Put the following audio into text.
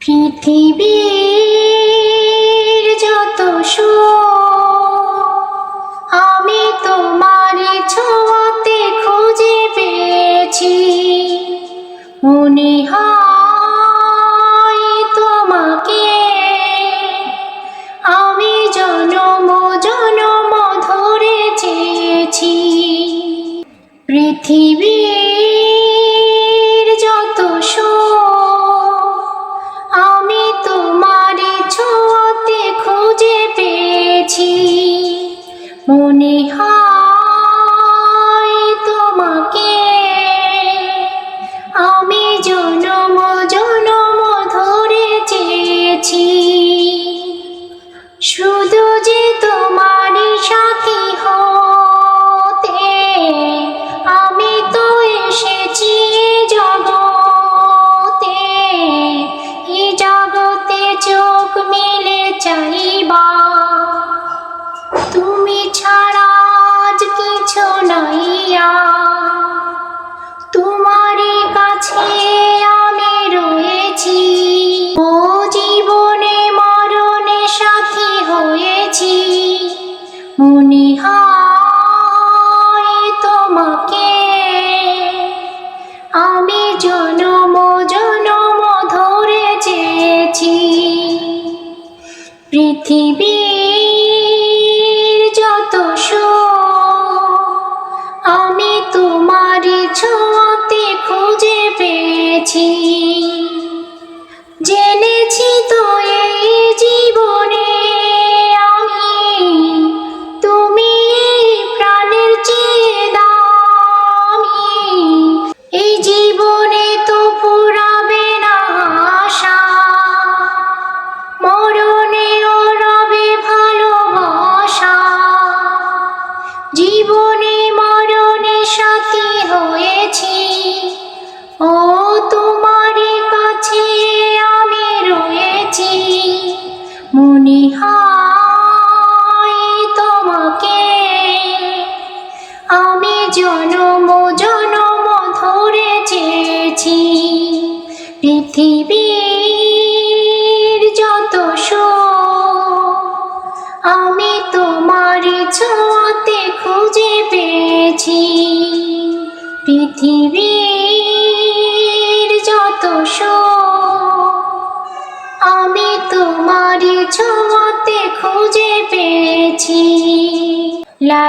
পৃথিবীর যত আমি তোমার ছোঁয়াতে খুঁজে পেয়েছি। মনে হয় তোমাকে, আমি জনম জনম ধরে চেয়েছি। পৃথিবীর আমি জনম জনম ধরে চেয়েছি। শুধু যে হতে, আমি তো এসেছি জগতে। এই জগতে চোখ মেলে চাইবা পৃথিবীর জীবনে মরণে সাথী হয়েছি। ও ছোঁয়াতে খুঁজে পেয়েছি। লা